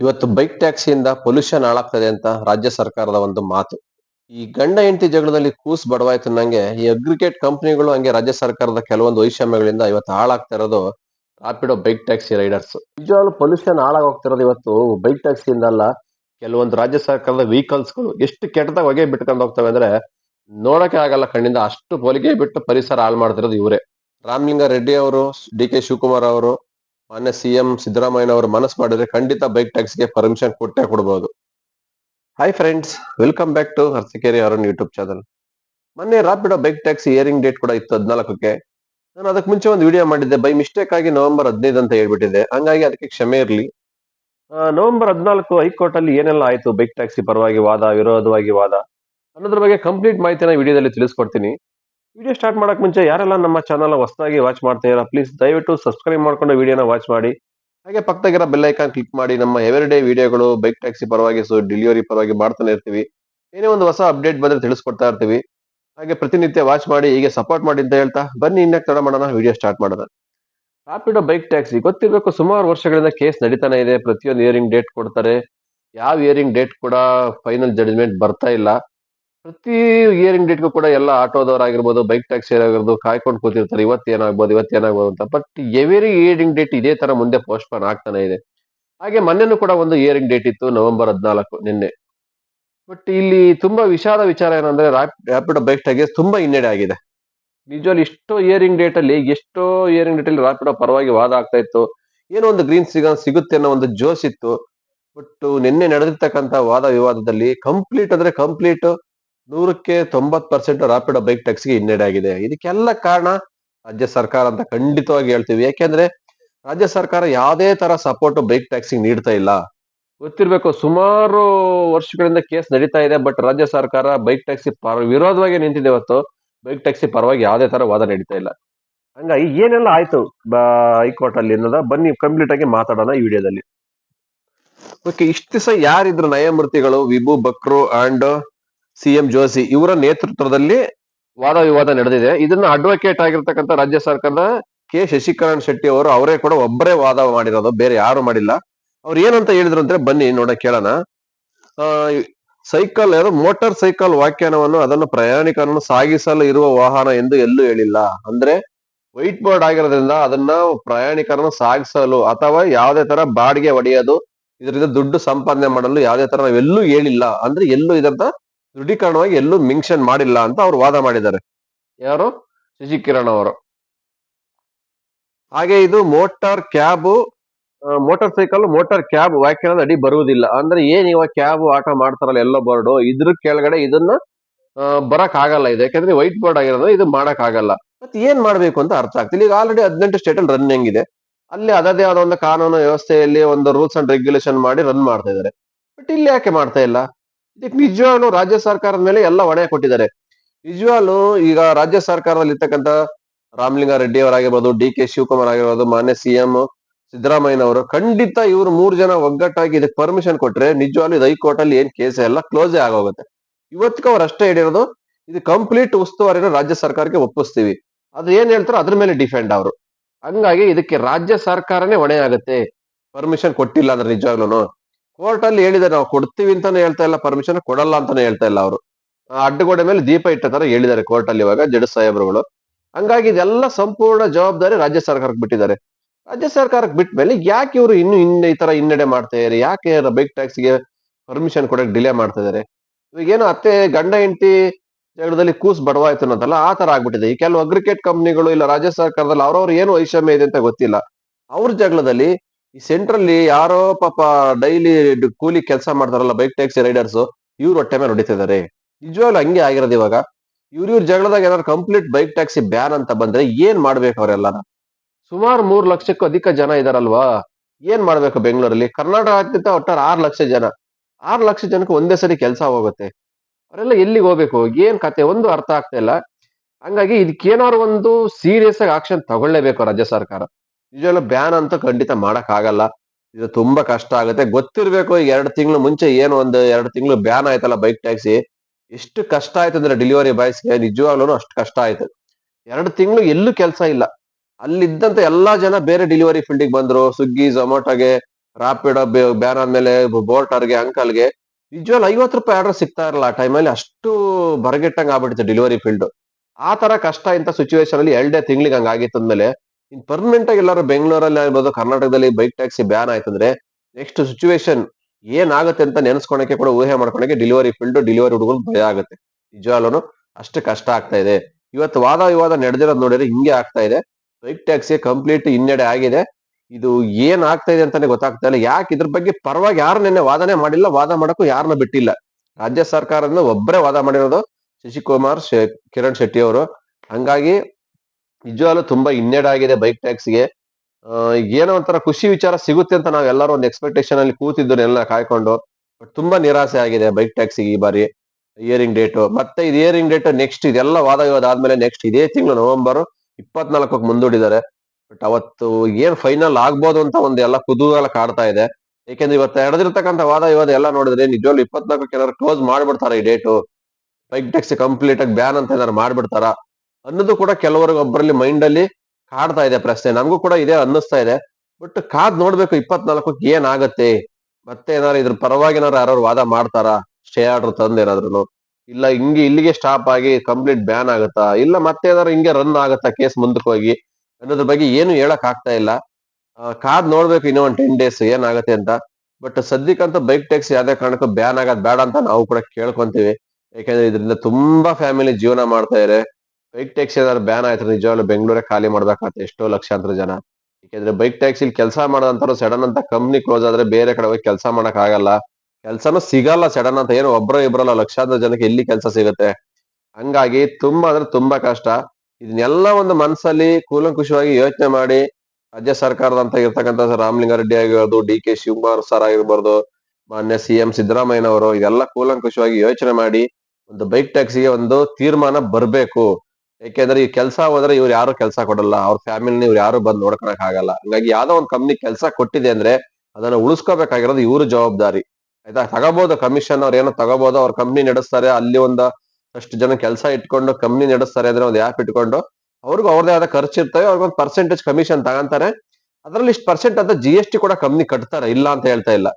ಇವತ್ತು bike ಟ್ಯಾಕ್ಸಿಯಿಂದ pollution ಹಾಳಾಗ್ತದೆ ಅಂತ ರಾಜ್ಯ ಸರ್ಕಾರದ ಒಂದು ಮಾತು. ಈ ಗಂಡ ಹೆಂಡತಿ ಜಗಳದಲ್ಲಿ ಕೂಸ್ ಬಡವಾಯ್ತು ನಂಗೆ ಈ ಅಗ್ರಿಗೇಟ್ ಕಂಪ್ನಿಗಳು ಹಂಗೆ ರಾಜ್ಯ ಸರ್ಕಾರದ ಕೆಲವೊಂದು ವೈಷಮ್ಯಗಳಿಂದ ಇವತ್ತು ಹಾಳಾಗ್ತಾ ಇರೋದು ರಾಪಿಡೋ ಬೈಕ್ ಟ್ಯಾಕ್ಸಿ ರೈಡರ್ಸ್ ನಿಜವಾಗ್ಲೂ ಪೊಲ್ಯೂಷನ್ ಹಾಳಾಗೋಗ್ತಿರೋದು ಇವತ್ತು ಬೈಕ್ ಟ್ಯಾಕ್ಸಿಯಿಂದ ಅಲ್ಲ, ಕೆಲವೊಂದು ರಾಜ್ಯ ಸರ್ಕಾರದ ವೆಹಿಕಲ್ಸ್ಗಳು ಗಳು ಎಷ್ಟು ಕೆಟ್ಟದಾಗ ಹೊಗೆ ಬಿಟ್ಕೊಂಡು ಹೋಗ್ತವೆ ಅಂದ್ರೆ ನೋಡಕ್ಕೆ ಆಗಲ್ಲ ಕಣ್ಣಿಂದ, ಅಷ್ಟು ಹೊಲಿಗೆ ಬಿಟ್ಟು ಪರಿಸರ ಹಾಳು ಮಾಡ್ತಿರೋದು ಇವರೇ. ರಾಮಲಿಂಗ ರೆಡ್ಡಿ ಅವರು, ಡಿ ಕೆ ಶಿವಕುಮಾರ್ ಅವರು ಮಾನ್ಯ ಸಿದ್ದರಾಮಯ್ಯ ಅವರು ಮನಸ್ಸು ಮಾಡಿದ್ರೆ ಖಂಡಿತ ಬೈಕ್ ಟ್ಯಾಕ್ಸಿಗೆ ಪರ್ಮಿಷನ್ ಕೊಟ್ಟೆ ಕೊಡಬಹುದು hi friends welcome back to Harsikeri Arun YouTube channel ಮೊನ್ನೆ Rapido bike taxi hearing date ಕೂಡ ಇತ್ತು ಹದಿನಾಲ್ಕಕ್ಕೆ. ನಾನು ಅದಕ್ಕೆ ಮುಂಚೆ ಒಂದು ವಿಡಿಯೋ ಮಾಡಿದ್ದೆ. ಬೈ ಮಿಸ್ಟೇಕ್ ಆಗಿ ನವೆಂಬರ್ ಹದಿನೈದು ಅಂತ ಹೇಳ್ಬಿಟ್ಟಿದೆ ಹಂಗಾಗಿ ಅದಕ್ಕೆ ಕ್ಷಮೆ ಇರಲಿ. ನವೆಂಬರ್ ಹದಿನಾಲ್ಕು ಹೈಕೋರ್ಟ್ ಅಲ್ಲಿ ಏನೆಲ್ಲ ಆಯಿತು? ಬೈಕ್ ಟ್ಯಾಕ್ಸಿ ಪರವಾಗಿ ವಾದ, ವಿರೋಧವಾಗಿ ವಾದ? ಅನ್ನೋದ್ರ ಬಗ್ಗೆ ಕಂಪ್ಲೀಟ್ ಮಾಹಿತಿನ ವಿಡಿಯೋದಲ್ಲಿ ತಿಳಿಸ್ಕೊಡ್ತೀನಿ. ವಿಡಿಯೋ ಸ್ಟಾರ್ಟ್ ಮಾಡೋಕ್ಕೆ ಮುಂಚೆ ಯಾರೆಲ್ಲ ನಮ್ಮ ಚಾನಲ್ ಹೊಸದಾಗಿ ವಾಚ್ ಮಾಡ್ತೀರಾ ಪ್ಲೀಸ್ ದಯವಿಟ್ಟು ಸಬ್ಸ್ಕ್ರೈಬ್ ಮಾಡ್ಕೊಂಡು ವಿಡಿಯೋನ ವಾಚ್ ಮಾಡಿ. ಹಾಗೆ ಪಕ್ಕದಾಗಿರೋ ಬೆಲ್ ಐಕಾನ್ ಕ್ಲಿಕ್ ಮಾಡಿ, ನಮ್ಮ ಎವರಿ ಡೇ ವಿಡಿಯೋಗಳು ಬೈಕ್ ಟ್ಯಾಕ್ಸಿ ಪರವಾಗಿ ಸೊ ಡೆಲಿವರಿ ಪರವಾಗಿ ಮಾಡ್ತಾನೆ ಇರ್ತೀವಿ. ಏನೇ ಒಂದು ಹೊಸ ಅಪ್ಡೇಟ್ ಬಂದರೆ ತಿಳಿಸ್ಕೊಡ್ತಾ ಇರ್ತೀವಿ. ಹಾಗೆ ಪ್ರತಿನಿತ್ಯ ವಾಚ್ ಮಾಡಿ, ಹೀಗೆ ಸಪೋರ್ಟ್ ಮಾಡಿ ಅಂತ ಹೇಳ್ತಾ ಬನ್ನಿ ಇನ್ನಕ್ಕೆ ತಡ ಮಾಡೋಣ, ವಿಡಿಯೋ ಸ್ಟಾರ್ಟ್ ಮಾಡೋಣ. ರಾಪಿಡೋ ಬೈಕ್ ಟ್ಯಾಕ್ಸಿ ಗೊತ್ತಿರಬೇಕು ಸುಮಾರು ವರ್ಷಗಳಿಂದ ಕೇಸ್ ನಡೀತಾನೆ ಇದೆ. ಪ್ರತಿಯೊಂದು ಇಯರಿಂಗ್ ಡೇಟ್ ಕೊಡ್ತಾರೆ. ಯಾವ ಇಯರಿಂಗ್ ಡೇಟ್ ಕೂಡ ಫೈನಲ್ ಜಡ್ಜ್ಮೆಂಟ್ ಬರ್ತಾ ಇಲ್ಲ. ಪ್ರತಿ ಇಯರಿಂಗ್ ಡೇಟ್ಗೂ ಕೂಡ ಎಲ್ಲ ಆಟೋದವರಾಗಿರ್ಬೋದು ಬೈಕ್ ಟ್ಯಾಕ್ಸಿ ಆಗಿರ್ಬೋದು, ಕಾಯ್ಕೊಂಡು ಕೂತಿರ್ತಾರೆ. ಇವತ್ತು ಇವತ್ತೇನಾಗ್ಬೋದು ಇವತ್ತು ಏನಾಗ್ಬೋದು ಅಂತ. ಬಟ್ ಎವರಿ ಇಯರಿಂಗ್ ಡೇಟ್ ಇದೇ ತರ ಮುಂದೆ ಪೋಸ್ಟ್ಪೋನ್ ಆಗ್ತಾನೆ ಇದೆ. ಹಾಗೆ ಮೊನ್ನೆನೂ ಕೂಡ ಒಂದು ಇಯರಿಂಗ್ ಡೇಟ್ ಇತ್ತು, ನವೆಂಬರ್ ಹದಿನಾಲ್ಕು ನಿನ್ನೆ. ಬಟ್ ಇಲ್ಲಿ ತುಂಬಾ ವಿಷಾದ ವಿಚಾರ ಏನಂದ್ರೆ ರ್ಯಾಪಿಡೋ ಬೈಕ್ ಟ್ಯಾಕ್ಸ್ ತುಂಬಾ ಹಿನ್ನಡೆ ಆಗಿದೆ. ನಿಜವಾಗ್ಲೂ ಇಷ್ಟೋ ಇಯರಿಂಗ್ ಡೇಟ್ ಅಲ್ಲಿ, ಎಷ್ಟೋ ಇಯರಿಂಗ್ ಡೇಟ್ ಅಲ್ಲಿ ರ್ಯಾಪಿಡೋ ಪರವಾಗಿ ವಾದ ಆಗ್ತಾ ಇತ್ತು. ಏನೋ ಒಂದು ಗ್ರೀನ್ ಸಿಗ ಸಿಗುತ್ತೆ ಅನ್ನೋ ಒಂದು ಜೋಶ್ ಇತ್ತು. ಬಟ್ ನಿನ್ನೆ ನಡೆದಿರ್ತಕ್ಕಂಥ ವಾದ ವಿವಾದದಲ್ಲಿ ಕಂಪ್ಲೀಟ್ ಅಂದ್ರೆ ಕಂಪ್ಲೀಟ್ ನೂರಕ್ಕೆ ತೊಂಬತ್ ಪರ್ಸೆಂಟ್ ರಾಪಿಡೋ ಬೈಕ್ ಟ್ಯಾಕ್ಸ್ಗೆ ಹಿನ್ನಡೆ ಆಗಿದೆ. ಇದಕ್ಕೆಲ್ಲ ಕಾರಣ ರಾಜ್ಯ ಸರ್ಕಾರ ಅಂತ ಖಂಡಿತವಾಗಿ ಹೇಳ್ತೀವಿ. ಯಾಕೆಂದ್ರೆ ರಾಜ್ಯ ಸರ್ಕಾರ ಯಾವುದೇ ತರ ಸಪೋರ್ಟ್ ಬೈಕ್ ಟ್ಯಾಕ್ಸಿಗೆ ನೀಡ್ತಾ ಇಲ್ಲ. ಗೊತ್ತಿರ್ಬೇಕು, ಸುಮಾರು ವರ್ಷಗಳಿಂದ ಕೇಸ್ ನಡೀತಾ ಇದೆ ಬಟ್ ರಾಜ್ಯ ಸರ್ಕಾರ ಬೈಕ್ ಟ್ಯಾಕ್ಸಿ ಪರ, ವಿರೋಧವಾಗಿ ನಿಂತಿದೆ ಇವತ್ತು ಬೈಕ್ ಟ್ಯಾಕ್ಸಿ ಪರವಾಗಿ ಯಾವುದೇ ತರ ವಾದ ನಡೀತಾ ಇಲ್ಲ. ಹಂಗಾಗಿ ಏನೆಲ್ಲ ಆಯ್ತು ಹೈಕೋರ್ಟ್ ಅಲ್ಲಿ ಅನ್ನೋದ ಬನ್ನಿ ಕಂಪ್ಲೀಟ್ ಆಗಿ ಮಾತಾಡೋಣ ಈ ವಿಡಿಯೋದಲ್ಲಿ. ಓಕೆ, ಇಷ್ಟು ದಿವಸ ಯಾರಿದ್ರು ನ್ಯಾಯಮೂರ್ತಿಗಳು Vibhu Bakhru and C M Joshi ಇವರ ನೇತೃತ್ವದಲ್ಲಿ ವಾದ ವಿವಾದ ನಡೆದಿದೆ. ಇದನ್ನ ಅಡ್ವೊಕೇಟ್ ಆಗಿರ್ತಕ್ಕಂಥ ರಾಜ್ಯ ಸರ್ಕಾರದ ಕೆ ಶಶಿಕರಣ್ ಶೆಟ್ಟಿ ಅವರು ಅವರೇ ಕೂಡ ಒಬ್ಬರೇ ವಾದ ಮಾಡಿರೋದು ಬೇರೆ ಯಾರು ಮಾಡಿಲ್ಲ. ಅವ್ರು ಏನಂತ ಹೇಳಿದ್ರು ಅಂದ್ರೆ ಬನ್ನಿ ನೋಡ ಕೇಳೋಣ. ಆ, ಸೈಕಲ್ ಯಾರು ಮೋಟಾರ್ ಸೈಕಲ್ ವ್ಯಾಖ್ಯಾನವನ್ನು ಅದನ್ನು ಪ್ರಯಾಣಿಕರನ್ನು ಸಾಗಿಸಲು ಇರುವ ವಾಹನ ಎಂದು ಎಲ್ಲೂ ಹೇಳಿಲ್ಲ. ಅಂದ್ರೆ ವೈಟ್ ಬೋರ್ಡ್ ಆಗಿರೋದ್ರಿಂದ ಅದನ್ನ ಪ್ರಯಾಣಿಕರನ್ನು ಸಾಗಿಸಲು ಅಥವಾ ಯಾವುದೇ ತರ ಬಾಡಿಗೆ ಹೊಡೆಯೋದು ಇದರಿಂದ ದುಡ್ಡು ಸಂಪಾದನೆ ಮಾಡಲು ಯಾವುದೇ ತರ ನಾವೆಲ್ಲೂ ಹೇಳಿಲ್ಲ. ಅಂದ್ರೆ ಎಲ್ಲೂ ಇದನ್ನ ದೃಢೀಕರಣವಾಗಿ ಎಲ್ಲೂ ಮೆನ್ಷನ್ ಮಾಡಿಲ್ಲ ಅಂತ ಅವರು ವಾದ ಮಾಡಿದ್ದಾರೆ. ಯಾರು? ಶಶಿಕಿರಣ್ ಅವರು. ಹಾಗೆ ಇದು motor cab motorcycle motor cab ವ್ಯಾಖ್ಯಾನದ ಅಡಿ ಬರುವುದಿಲ್ಲ. ಅಂದ್ರೆ ಏನ್ ಇವಾಗ ಕ್ಯಾಬ್ ಆಟೋ ಮಾಡ್ತಾರಲ್ಲ ಎಲ್ಲ ಬೋರ್ಡ್ ಇದ್ರ ಕೆಳಗಡೆ ಇದನ್ನ ಬರಕ್ ಆಗಲ್ಲ ಇದು. ಯಾಕಂದ್ರೆ ವೈಟ್ ಬೋರ್ಡ್ ಆಗಿರೋದು ಇದು ಮಾಡಕ್ ಆಗಲ್ಲ ಮತ್ತೆ ಏನ್ ಮಾಡ್ಬೇಕು ಅಂತ ಅರ್ಥ ಆಗ್ತಿಲ್ಲ. ಈಗ ಆಲ್ರೆಡಿ ಹದಿನೆಂಟು ಸ್ಟೇಟ್ ಅಲ್ಲಿ ರನ್ನಿಂಗ್ ಇದೆ ಅಲ್ಲಿ ಅದದೇ ಆದ ಒಂದು ಕಾನೂನು ವ್ಯವಸ್ಥೆಯಲ್ಲಿ ಒಂದು ರೂಲ್ಸ್ ಅಂಡ್ ರೆಗ್ಯುಲೇಷನ್ ಮಾಡಿ ರನ್ ಮಾಡ್ತಾ ಇದ್ದಾರೆ. ಬಟ್ ಇಲ್ಲಿ ಯಾಕೆ ಮಾಡ್ತಾ ಇಲ್ಲ? ನಿಜವಾಗ್ಲೂ ರಾಜ್ಯ ಸರ್ಕಾರದ ಮೇಲೆ ಎಲ್ಲ ಹೊಣೆ ಕೊಟ್ಟಿದ್ದಾರೆ. ನಿಜವಾಗ್ಲೂ ಈಗ ರಾಜ್ಯ ಸರ್ಕಾರದಲ್ಲಿ ಇರ್ತಕ್ಕಂತ ರಾಮಲಿಂಗ ರೆಡ್ಡಿ ಅವರಾಗಿರ್ಬೋದು ಡಿ ಕೆ ಶಿವಕುಮಾರ್ ಆಗಿರ್ಬೋದು, ಮಾನ್ಯ ಸಿಎಂ ಸಿದ್ದರಾಮಯ್ಯನವರು ಖಂಡಿತ ಇವರು ಮೂರು ಜನ ಒಗ್ಗಟ್ಟಾಗಿ ಇದಕ್ಕೆ ಪರ್ಮಿಷನ್ ಕೊಟ್ರೆ ನಿಜವಾಗ್ಲೂ ಇದು ಹೈಕೋರ್ಟ್ ಅಲ್ಲಿ ಏನ್ ಕೇಸ್ ಎಲ್ಲ ಕ್ಲೋಸೇ ಆಗೋಗುತ್ತೆ. ಇವತ್ತಿಗೆ ಅವ್ರು ಅಷ್ಟೇ ಹೇಳಿರೋದು, ಇದು ಕಂಪ್ಲೀಟ್ ಉಸ್ತುವಾರಿನ ರಾಜ್ಯ ಸರ್ಕಾರಕ್ಕೆ ಒಪ್ಪಿಸ್ತೀವಿ. ಅದು ಏನ್ ಹೇಳ್ತಾರೋ ಅದ್ರ ಮೇಲೆ ಡಿಫೆಂಡ್ ಅವರು. ಹಂಗಾಗಿ ಇದಕ್ಕೆ ರಾಜ್ಯ ಸರ್ಕಾರನೇ ಹೊಣೆ ಆಗುತ್ತೆ. ಪರ್ಮಿಷನ್ ಕೊಟ್ಟಿಲ್ಲ ಅಂದ್ರೆ ನಿಜವಾಗ್ಲೂ ಕೋರ್ಟ್ ಅಲ್ಲಿ ಹೇಳಿದ್ದಾರೆ ನಾವು ಕೊಡ್ತೀವಿ ಅಂತಾನೆ ಹೇಳ್ತಾ ಇಲ್ಲ ಪರ್ಮಿಷನ್ ಕೊಡಲ್ಲ ಅಂತಾನೆ ಹೇಳ್ತಾ ಇಲ್ಲ ಅವರು. ಅಡ್ಡಗೋಡೆ ಮೇಲೆ ದೀಪ ಇಟ್ಟ ತರ ಹೇಳಿದ್ದಾರೆ ಕೋರ್ಟ್ ಅಲ್ಲಿ ಇವಾಗ ಜಡ್ ಸಾಹೇಬ್ರುಗಳು. ಹಂಗಾಗಿ ಇದೆಲ್ಲ ಸಂಪೂರ್ಣ ಜವಾಬ್ದಾರಿ ರಾಜ್ಯ ಸರ್ಕಾರಕ್ಕೆ ಬಿಟ್ಟಿದ್ದಾರೆ. ರಾಜ್ಯ ಸರ್ಕಾರಕ್ಕೆ ಬಿಟ್ಟ ಮೇಲೆ ಯಾಕೆ ಇವರು ಇನ್ನು ಹಿಂದೆ ಈ ತರ ಹಿನ್ನಡೆ ಮಾಡ್ತಾ ಇದಾರೆ? ಯಾಕೆ ಬೈಕ್ ಟ್ಯಾಕ್ಸಿಗೆ ಪರ್ಮಿಷನ್ ಕೊಡಕ್ಕೆ ಡಿಲೇ ಮಾಡ್ತಾ ಇದಾರೆ? ಇವಾಗೇನು ಅತ್ತೆ, ಗಂಡ, ಹೆಂಡತಿ ಜಗಳದಲ್ಲಿ ಕೂಸ್ ಬಡವಾಯ್ತು ಅನ್ನೋದಲ್ಲ, ಆ ತರ ಆಗ್ಬಿಟ್ಟಿದೆ. ಈ ಕೆಲವು ಅಗ್ರಿಕೇಟ್ ಕಂಪ್ನಿಗಳು ಇಲ್ಲ, ರಾಜ್ಯ ಸರ್ಕಾರದಲ್ಲಿ ಅವ್ರವ್ರು ಏನು ವೈಷಮ್ಯ ಇದೆ ಅಂತ ಗೊತ್ತಿಲ್ಲ. ಅವ್ರ ಜಗಳದಲ್ಲಿ ಈ ಸೆಂಟ್ರಲ್ಲಿ ಯಾರೋ ಪಾಪ ಡೈಲಿ ಕೂಲಿ ಕೆಲಸ ಮಾಡ್ತಾರಲ್ಲ ಬೈಕ್ ಟ್ಯಾಕ್ಸಿ ರೈಡರ್ಸ್ ಇವ್ರು ಹೊಟ್ಟೆ ಮೇಲೆ ಹೊಡಿತಿದ್ದಾರೆ. ನಿಜವಾಗ್ಲೂ ಹಂಗೆ ಆಗಿರೋದು ಇವಾಗ. ಇವ್ರ ಇವ್ರ ಜಗಳದಾಗ ಏನಾದ್ರು ಕಂಪ್ಲೀಟ್ ಬೈಕ್ ಟ್ಯಾಕ್ಸಿ ಬ್ಯಾನ್ ಅಂತ ಬಂದ್ರೆ ಏನ್ ಮಾಡ್ಬೇಕು ಅವರೆಲ್ಲ? ಸುಮಾರು ಮೂರು ಲಕ್ಷಕ್ಕೂ ಅಧಿಕ ಜನ ಇದಾರಲ್ವಾ? ಏನ್ ಮಾಡ್ಬೇಕು ಬೆಂಗಳೂರಲ್ಲಿ? ಕರ್ನಾಟಕ ಒಟ್ಟಾರೆ ಆರು ಲಕ್ಷ ಜನ. ಆರು ಲಕ್ಷ ಜನಕ್ಕೆ ಒಂದೇ ಸರಿ ಕೆಲಸ ಹೋಗುತ್ತೆ ಅವರೆಲ್ಲ ಎಲ್ಲಿಗೆ ಹೋಗ್ಬೇಕು? ಏನ್ ಕತೆ? ಒಂದು ಅರ್ಥ ಆಗ್ತಾ ಇಲ್ಲ. ಹಂಗಾಗಿ ಇದಕ್ಕೇನಾದ್ರು ಒಂದು ಸೀರಿಯಸ್ ಆಗಿ ಆಕ್ಷನ್ ತಗೊಳ್ಳೇಬೇಕು ರಾಜ್ಯ ಸರ್ಕಾರ. ನಿಜವಾಗ್ಲೂ ಬ್ಯಾನ್ ಅಂತೂ ಖಂಡಿತ ಮಾಡೋಕ್ಕಾಗಲ್ಲ. ಇದು ತುಂಬಾ ಕಷ್ಟ ಆಗುತ್ತೆ. ಗೊತ್ತಿರ್ಬೇಕು ಈಗ ಎರಡು ತಿಂಗಳು ಮುಂಚೆ ಏನು ಒಂದು ಎರಡು ತಿಂಗಳು ಬ್ಯಾನ್ ಆಯ್ತಲ್ಲ ಬೈಕ್ ಟ್ಯಾಕ್ಸಿ ಎಷ್ಟು ಕಷ್ಟ ಆಯ್ತು ಅಂದ್ರೆ ಡೆಲಿವರಿ ಬಾಯ್ಸ್ಗೆ ನಿಜವಾಗ್ಲೂ ಅಷ್ಟು ಕಷ್ಟ ಆಯ್ತು. ಎರಡು ತಿಂಗಳು ಎಲ್ಲೂ ಕೆಲಸ ಇಲ್ಲ. ಅಲ್ಲಿದ್ದಂತ ಎಲ್ಲಾ ಜನ ಬೇರೆ ಡೆಲಿವರಿ ಫೀಲ್ಡಿಗೆ ಬಂದ್ರು. ಸ್ವಿಗ್ಗಿ ಝೊಮ್ಯಾಟೋಗೆ ರಾಪಿಡೋ ಬ್ಯಾನ್ ಆದ್ಮೇಲೆ ಬೋರ್ಟರ್ಗೆ ಅಂಕಲ್ಗೆ ನಿಜವಾಗ್ಲೂ ಐವತ್ತು ರೂಪಾಯಿ ಆರ್ಡರ್ ಸಿಗ್ತಾ ಇರಲ್ಲ ಆ ಟೈಮಲ್ಲಿ ಅಷ್ಟು ಬರಗೆಟ್ಟಂಗೆ ಆಗ್ಬಿಡ್ತು ಡೆಲಿವರಿ ಫೀಲ್ಡ್ ಆ ತರ ಕಷ್ಟ ಇಂಥ ಸಿಚುವೇಶನ್ ಅಲ್ಲಿ ಎರಡೇ ತಿಂಗಳಿಗೆ ಹಂಗಾಗಿತ್ತು ಅಂದ್ಮೇಲೆ ಇನ್ ಪರ್ಮನೆಂಟ್ ಆಗಿ ಎಲ್ಲರೂ ಬೆಂಗಳೂರಲ್ಲಿ ಆಗಿರ್ಬೋದು, ಕರ್ನಾಟಕದಲ್ಲಿ ಬೈಕ್ ಟ್ಯಾಕ್ಸಿ ಬ್ಯಾನ್ ಆಯ್ತಂದ್ರೆ ನೆಕ್ಸ್ಟ್ ಸಿಚುವೇಶನ್ ಏನಾಗುತ್ತೆ ಅಂತ ನೆನೆಸ್ಕೊಳಕ್ಕೆ ಕೂಡ ಊಹೆ ಮಾಡ್ಕೊಳಕ್ಕೆ ಡೆಲಿವರಿ ಫೀಲ್ಡ್ ಡೆಲಿವರಿ ಹುಡುಗರು ಭಯ ಆಗುತ್ತೆ. ನಿಜವಾಗ್ಲೂ ಅಷ್ಟು ಕಷ್ಟ ಆಗ್ತಾ ಇದೆ. ಇವತ್ತು ವಾದ ವಿವಾದ ನಡೆದಿರೋದು ನೋಡಿದ್ರೆ ಹಿಂಗೆ ಆಗ್ತಾ ಇದೆ. ಬೈಕ್ ಟ್ಯಾಕ್ಸಿ ಕಂಪ್ಲೀಟ್ ಹಿನ್ನಡೆ ಆಗಿದೆ. ಇದು ಏನ್ ಆಗ್ತಾ ಇದೆ ಅಂತಾನೆ ಗೊತ್ತಾಗ್ತಾ ಇಲ್ಲ. ಯಾಕೆ ಇದ್ರ ಬಗ್ಗೆ ಪರವಾಗಿ ಯಾರು ನಿನ್ನೆ ವಾದನೆ ಮಾಡಿಲ್ಲ, ವಾದ ಮಾಡಕ್ಕೂ ಯಾರನ್ನ ಬಿಟ್ಟಿಲ್ಲ. ರಾಜ್ಯ ಸರ್ಕಾರದಿಂದ ಒಬ್ಬರೇ ವಾದ ಮಾಡಿರೋದು ಶಶಿಕುಮಾರ್ ಶೆ- ಕಿರಣ್ ಶೆಟ್ಟಿ ಅವರು ಹಂಗಾಗಿ ನಿಜವಾಗ್ಲೂ ತುಂಬಾ ಇನ್ನೆಡ್ ಆಗಿದೆ ಬೈಕ್ ಟ್ಯಾಕ್ಸಿಗೆ ಏನೋ ಒಂಥರ ಖುಷಿ ವಿಚಾರ ಸಿಗುತ್ತೆ ಅಂತ ನಾವ್ ಎಲ್ಲರೂ ಒಂದು ಎಕ್ಸ್ಪೆಕ್ಟೇಷನ್ ಅಲ್ಲಿ ಕೂತಿದ್ದು ಎಲ್ಲ ಕಾಯ್ಕೊಂಡು ಬಟ್ ತುಂಬಾ ನಿರಾಸೆ ಆಗಿದೆ ಬೈಕ್ ಟ್ಯಾಕ್ಸಿಗೆ ಈ ಬಾರಿ ಇಯರಿಂಗ್ ಡೇಟು ಮತ್ತೆ ಇದು ಇಯರಿಂಗ್ ಡೇಟ್ ನೆಕ್ಸ್ಟ್ ಇದೆಲ್ಲ ವಾದ ವಿವಾದ ಆದ್ಮೇಲೆ ನೆಕ್ಸ್ಟ್ ಇದೇ ತಿಂಗಳು ನವೆಂಬರ್ ಇಪ್ಪತ್ನಾಲ್ಕಕ್ಕೆ ಮುಂದೂಡಿದ್ದಾರೆ. ಬಟ್ ಅವತ್ತು ಏನ್ ಫೈನಲ್ ಆಗ್ಬೋದು ಅಂತ ಒಂದು ಎಲ್ಲ ಕುತೂಹಲ ಕಾಡ್ತಾ ಇದೆ. ಯಾಕೆಂದ್ರೆ ಇವತ್ತು ಎಡದಿರ್ತಕ್ಕಂಥ ವಾದ ವಿವಾದ ಎಲ್ಲ ನೋಡಿದ್ರೆ ನಿಜವಾಗ್ಲೂ ಇಪ್ಪತ್ನಾಲ್ಕಕ್ಕೆ ಏನಾದ್ರು ಕ್ಲೋಸ್ ಮಾಡ್ಬಿಡ್ತಾರ ಈ ಡೇಟು ಬೈಕ್ ಟ್ಯಾಕ್ಸಿ ಕಂಪ್ಲೀಟ್ ಆಗಿ ಬ್ಯಾನ್ ಅಂತ ಏನಾದ್ರು ಮಾಡ್ಬಿಡ್ತಾರ? ಅನ್ನೋದು ಕೂಡ ಕೆಲವರಿಗೆ ಒಬ್ಬರಲ್ಲಿ ಮೈಂಡ್ ಅಲ್ಲಿ ಕಾಡ್ತಾ ಇದೆ ಪ್ರಶ್ನೆ. ನಮಗೂ ಕೂಡ ಇದೆ ಅನ್ನಿಸ್ತಾ ಇದೆ. ಬಟ್ ಕಾದ್ ನೋಡ್ಬೇಕು ಇಪ್ಪತ್ನಾಲ್ಕಕ್ಕೆ ಏನಾಗತ್ತೆ? ಮತ್ತೆ ಏನಾರು ಇದ್ರ ಪರವಾಗಿ ಏನಾರು ಯಾರು ವಾದ ಮಾಡ್ತಾರ? ಸ್ಟೇ ಆರ್ಡರ್ ತಂದ್ ಏನಾದ್ರು ಇಲ್ಲ, ಹಿಂಗೆ ಇಲ್ಲಿಗೆ ಸ್ಟಾಪ್ ಆಗಿ ಕಂಪ್ಲೀಟ್ ಬ್ಯಾನ್ ಆಗುತ್ತಾ? ಇಲ್ಲ, ಮತ್ತೆ ಏನಾದ್ರು ಹಿಂಗೆ ರನ್ ಆಗುತ್ತಾ ಕೇಸ್ ಮುಂದಕ್ಕೆ ಹೋಗಿ ಅನ್ನೋದ್ರ ಬಗ್ಗೆ ಏನು ಹೇಳಕ್ ಆಗ್ತಾ ಇಲ್ಲ. ಕಾದ್ ನೋಡ್ಬೇಕು ಇನ್ನೂ ಒಂದು ಟೆನ್ ಡೇಸ್ ಏನಾಗುತ್ತೆ ಅಂತ. ಬಟ್ ಸದ್ಯಕ್ಕಂತ ಬೈಕ್ ಟ್ಯಾಕ್ಸ್ ಯಾವ್ದೇ ಕಾರಣಕ್ಕೂ ಬ್ಯಾನ್ ಆಗೋದ್ ಬೇಡ ಅಂತ ನಾವು ಕೂಡ ಕೇಳ್ಕೊಂತೀವಿ. ಯಾಕಂದ್ರೆ ಇದರಿಂದ ತುಂಬಾ ಫ್ಯಾಮಿಲಿ ಜೀವನ ಮಾಡ್ತಾ ಇದಾರೆ. ಬೈಕ್ ಟ್ಯಾಕ್ಸಿ ಏನಾದ್ರು ಬ್ಯಾನ್ ಆಯ್ತು ನಿಜವಾಗ್ಲೂ ಬೆಂಗಳೂರೇ ಖಾಲಿ ಮಾಡ್ಬೇಕಾಗತ್ತೆ ಎಷ್ಟೋ ಲಕ್ಷಾಂತರ ಜನ. ಯಾಕೆಂದ್ರೆ ಬೈಕ್ ಟ್ಯಾಕ್ಸಿಲಿ ಕೆಲಸ ಮಾಡೋದಂತಾರು ಸಡನ್ ಅಂತ ಕಂಪ್ನಿ ಕ್ಲೋಸ್ ಆದ್ರೆ ಬೇರೆ ಕಡೆ ಹೋಗಿ ಕೆಲಸ ಮಾಡಕ್ ಆಗಲ್ಲ ಕೆಲ್ಸನೂ ಸಿಗಲ್ಲ ಸಡನ್ ಅಂತ. ಏನು ಒಬ್ಬರ ಇಬ್ಬರಲ್ಲ ಲಕ್ಷಾಂತರ ಜನಕ್ಕೆ ಎಲ್ಲಿ ಕೆಲಸ ಸಿಗುತ್ತೆ? ಹಂಗಾಗಿ ತುಂಬಾ ಅಂದ್ರೆ ತುಂಬಾ ಕಷ್ಟ. ಇದನ್ನೆಲ್ಲ ಒಂದು ಮನಸ್ಸಲ್ಲಿ ಕೂಲಂಕುಷವಾಗಿ ಯೋಚನೆ ಮಾಡಿ ರಾಜ್ಯ ಸರ್ಕಾರದಂತ ಇರ್ತಕ್ಕಂಥ ರಾಮಲಿಂಗಾರೆಡ್ಡಿ ಆಗಿರ್ಬೋದು ಡಿ ಕೆ ಶಿವಕುಮಾರ್ ಸರ್ ಆಗಿರ್ಬಾರ್ದು ಮಾನ್ಯ ಸಿ ಎಂ ಸಿದ್ದರಾಮಯ್ಯನವರು, ಇದೆಲ್ಲ ಕೂಲಂಕುಷವಾಗಿ ಯೋಚನೆ ಮಾಡಿ ಒಂದು ಬೈಕ್ ಟ್ಯಾಕ್ಸಿಗೆ ಒಂದು ತೀರ್ಮಾನ ಬರ್ಬೇಕು. ಯಾಕೆಂದ್ರೆ ಈ ಕೆಲಸ ಹೋದ್ರೆ ಇವ್ರು ಯಾರು ಕೆಲಸ ಕೊಡಲ್ಲ, ಅವ್ರ ಫ್ಯಾಮಿಲಿನ ಇವ್ರು ಯಾರು ಬಂದ್ ನೋಡ್ಕೊಳಕ್ ಆಗಲ್ಲ. ಹಂಗಾಗಿ ಯಾವ್ದೋ ಒಂದು ಕಂಪ್ನಿ ಕೆಲಸ ಕೊಟ್ಟಿದೆ ಅಂದ್ರೆ ಅದನ್ನ ಉಳಿಸ್ಕೋಬೇಕಾಗಿರೋದು ಇವ್ರ ಜವಾಬ್ದಾರಿ. ಆಯ್ತಾ? ತಗೋಬಹುದು ಕಮಿಷನ್ ಅವ್ರ ಏನೋ ತಗೋಬಹುದು ಅವ್ರ ಕಂಪ್ನಿ ನಡೆಸ್ತಾರೆ, ಅಲ್ಲಿ ಒಂದ್ ಅಷ್ಟು ಜನ ಕೆಲಸ ಇಟ್ಕೊಂಡು ಕಂಪ್ನಿ ನಡೆಸ್ತಾರೆ ಅಂದ್ರೆ ಒಂದು ಆ್ಯಪ್ ಇಟ್ಕೊಂಡು ಅವ್ರಿಗೂ ಅವ್ರದೇ ಆದ ಖರ್ಚು ಇರ್ತವೆ, ಅವ್ರಿಗೊಂದು ಪರ್ಸೆಂಟೇಜ್ ಕಮಿಷನ್ ತಗೊಂತಾರೆ. ಅದ್ರಲ್ಲಿ ಇಷ್ಟು ಪರ್ಸೆಂಟ್ ಅಂತ ಜಿ ಎಸ್ ಟಿ ಕೂಡ ಕಂಪ್ನಿ ಕಟ್ತಾರೆ, ಇಲ್ಲ ಅಂತ ಹೇಳ್ತಾ ಇಲ್ಲ.